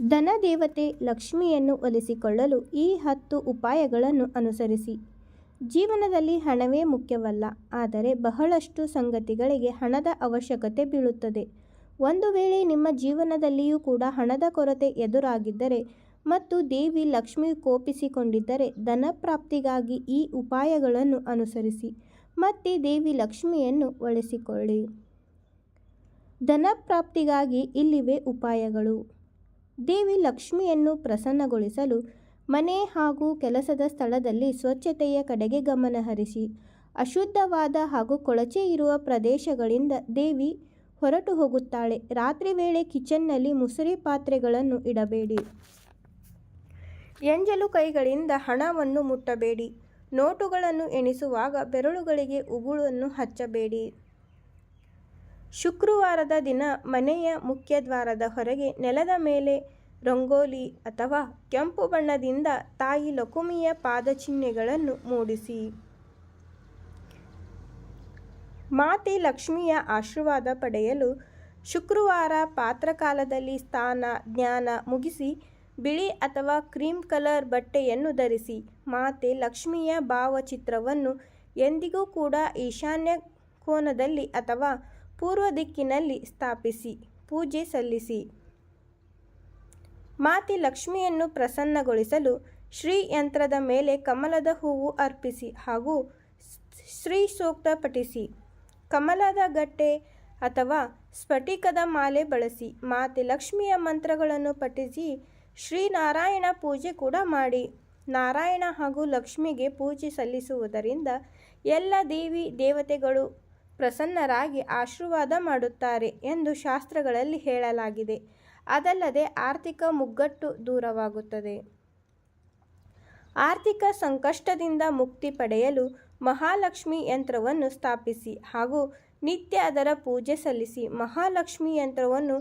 ಧನದೇವತೆ ಲಕ್ಷ್ಮಿಯನ್ನು ಒಲಿಸಿಕೊಳ್ಳಲು ಈ ಹತ್ತು ಉಪಾಯಗಳನ್ನು ಅನುಸರಿಸಿ. ಜೀವನದಲ್ಲಿ ಹಣವೇ ಮುಖ್ಯವಲ್ಲ, ಆದರೆ ಬಹಳಷ್ಟು ಸಂಗತಿಗಳಿಗೆ ಹಣದ ಅವಶ್ಯಕತೆ ಬೀಳುತ್ತದೆ. ಒಂದು ವೇಳೆ ನಿಮ್ಮ ಜೀವನದಲ್ಲಿಯೂ ಕೂಡ ಹಣದ ಕೊರತೆ ಎದುರಾಗಿದ್ದರೆ ಮತ್ತು ದೇವಿ ಲಕ್ಷ್ಮಿ ಕೋಪಿಸಿಕೊಂಡಿದ್ದರೆ ಧನಪ್ರಾಪ್ತಿಗಾಗಿ ಈ ಉಪಾಯಗಳನ್ನು ಅನುಸರಿಸಿ, ಮತ್ತೆ ದೇವಿ ಲಕ್ಷ್ಮಿಯನ್ನು ಒಲಿಸಿಕೊಳ್ಳಿ. ಧನಪ್ರಾಪ್ತಿಗಾಗಿ ಇಲ್ಲಿವೆ ಉಪಾಯಗಳು. ದೇವಿ ಲಕ್ಷ್ಮಿಯನ್ನು ಪ್ರಸನ್ನಗೊಳಿಸಲು ಮನೆ ಹಾಗೂ ಕೆಲಸದ ಸ್ಥಳದಲ್ಲಿ ಸ್ವಚ್ಛತೆಯ ಕಡೆಗೆ ಗಮನ ಹರಿಸಿ, ಅಶುದ್ಧವಾದ ಹಾಗೂ ಕೊಳಚೆ ಇರುವ ಪ್ರದೇಶಗಳಿಂದ ದೇವಿ ಹೊರಟು ಹೋಗುತ್ತಾಳೆ. ರಾತ್ರಿ ವೇಳೆ ಕಿಚನ್ನಲ್ಲಿ ಮುಸುರಿ ಪಾತ್ರೆಗಳನ್ನು ಇಡಬೇಡಿ. ಎಂಜಲು ಕೈಗಳಿಂದ ಹಣವನ್ನು ಮುಟ್ಟಬೇಡಿ. ನೋಟುಗಳನ್ನು ಎಣಿಸುವಾಗ ಬೆರಳುಗಳಿಗೆ ಉಗುಳನ್ನು ಹಚ್ಚಬೇಡಿ. ಶುಕ್ರವಾರದ ದಿನ ಮನೆಯ ಮುಖ್ಯದ್ವಾರದ ಹೊರಗೆ ನೆಲದ ಮೇಲೆ ರಂಗೋಲಿ ಅಥವಾ ಕೆಂಪು ಬಣ್ಣದಿಂದ ತಾಯಿ ಲಕುಮಿಯ ಪಾದಚಿಹ್ನೆಗಳನ್ನು ಮೂಡಿಸಿ. ಮಾತೆ ಲಕ್ಷ್ಮಿಯ ಆಶೀರ್ವಾದ ಪಡೆಯಲು ಶುಕ್ರವಾರ ಪಾತ್ರಕಾಲದಲ್ಲಿ ಸ್ಥಾನ, ಜ್ಞಾನ ಮುಗಿಸಿ ಬಿಳಿ ಅಥವಾ ಕ್ರೀಮ್ ಕಲರ್ ಬಟ್ಟೆಯನ್ನು ಧರಿಸಿ ಮಾತೆ ಲಕ್ಷ್ಮಿಯ ಭಾವಚಿತ್ರವನ್ನು ಎಂದಿಗೂ ಕೂಡ ಈಶಾನ್ಯ ಕೋನದಲ್ಲಿ ಅಥವಾ ಪೂರ್ವ ದಿಕ್ಕಿನಲ್ಲಿ ಸ್ಥಾಪಿಸಿ, ಪೂಜೆ ಸಲ್ಲಿಸಿ. ಮಾತಿ ಲಕ್ಷ್ಮಿಯನ್ನು ಪ್ರಸನ್ನಗೊಳಿಸಲು ಶ್ರೀ ಯಂತ್ರದ ಮೇಲೆ ಕಮಲದ ಹೂವು ಅರ್ಪಿಸಿ ಹಾಗೂ ಶ್ರೀ ಸೂಕ್ತ ಪಠಿಸಿ. ಕಮಲದ ಗಟ್ಟೆ ಅಥವಾ ಸ್ಫಟಿಕದ ಮಾಲೆ ಬಳಸಿ ಮಾತೆ ಲಕ್ಷ್ಮಿಯ ಮಂತ್ರಗಳನ್ನು ಪಠಿಸಿ ಶ್ರೀ ನಾರಾಯಣ ಪೂಜೆ ಕೂಡ ಮಾಡಿ. ನಾರಾಯಣ ಹಾಗೂ ಲಕ್ಷ್ಮಿಗೆ ಪೂಜೆ ಸಲ್ಲಿಸುವುದರಿಂದ ಎಲ್ಲ ದೇವಿ ದೇವತೆಗಳು ಪ್ರಸನ್ನರಾಗಿ ಆಶೀರ್ವಾದ ಮಾಡುತ್ತಾರೆ ಎಂದು ಶಾಸ್ತ್ರಗಳಲ್ಲಿ ಹೇಳಲಾಗಿದೆ. ಅದಲ್ಲದೆ ಆರ್ಥಿಕ ಮುಗ್ಗಟ್ಟು ದೂರವಾಗುತ್ತದೆ. ಆರ್ಥಿಕ ಸಂಕಷ್ಟದಿಂದ ಮುಕ್ತಿ ಪಡೆಯಲು ಮಹಾಲಕ್ಷ್ಮಿ ಯಂತ್ರವನ್ನು ಸ್ಥಾಪಿಸಿ ಹಾಗೂ ನಿತ್ಯ ಅದರ ಪೂಜೆ ಸಲ್ಲಿಸಿ ಮಹಾಲಕ್ಷ್ಮಿ ಯಂತ್ರವನ್ನು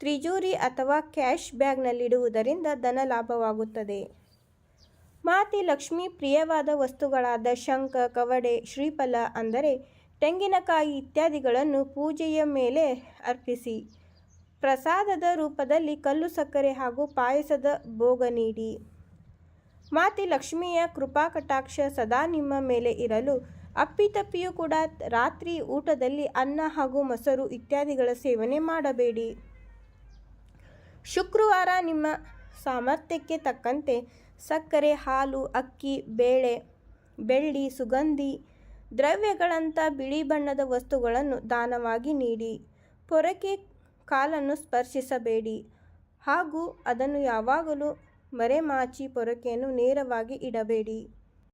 ತ್ರಿಜೂರಿ ಅಥವಾ ಕ್ಯಾಶ್ ಬ್ಯಾಗ್ನಲ್ಲಿಡುವುದರಿಂದ ಧನ ಲಾಭವಾಗುತ್ತದೆ. ಮಾತಿ ಲಕ್ಷ್ಮಿ ಪ್ರಿಯವಾದ ವಸ್ತುಗಳಾದ ಶಂಖ, ಕವಡೆ, ಶ್ರೀಫಲ ಅಂದರೆ ತೆಂಗಿನಕಾಯಿ ಇತ್ಯಾದಿಗಳನ್ನು ಪೂಜೆಯ ಮೇಲೆ ಅರ್ಪಿಸಿ. ಪ್ರಸಾದದ ರೂಪದಲ್ಲಿ ಕಲ್ಲು ಸಕ್ಕರೆ ಹಾಗೂ ಪಾಯಸದ ಭೋಗ ನೀಡಿ. ಮಾತೆ ಲಕ್ಷ್ಮಿಯ ಕೃಪಾ ಕಟಾಕ್ಷ ಸದಾ ನಿಮ್ಮ ಮೇಲೆ ಇರಲು ಅಪ್ಪಿತಪ್ಪಿಯೂ ಕೂಡ ರಾತ್ರಿ ಊಟದಲ್ಲಿ ಅನ್ನ ಹಾಗೂ ಮೊಸರು ಇತ್ಯಾದಿಗಳ ಸೇವನೆ ಮಾಡಬೇಡಿ. ಶುಕ್ರವಾರ ನಿಮ್ಮ ಸಾಮರ್ಥ್ಯಕ್ಕೆ ತಕ್ಕಂತೆ ಸಕ್ಕರೆ, ಹಾಲು, ಅಕ್ಕಿ, ಬೇಳೆ, ಬೆಳ್ಳಿ, ಸುಗಂಧಿ ದ್ರವ್ಯಗಳಂಥ ಬಿಳಿ ಬಣ್ಣದ ವಸ್ತುಗಳನ್ನು ದಾನವಾಗಿ ನೀಡಿ. ಪೊರಕೆ ಕಾಲನ್ನು ಸ್ಪರ್ಶಿಸಬೇಡಿ. ಹಾಗೂ ಅದನ್ನು ಯಾವಾಗಲೂ ಮರೆಮಾಚಿ ಪೊರಕೆಯನ್ನು ನೇರವಾಗಿ ಇಡಬೇಡಿ.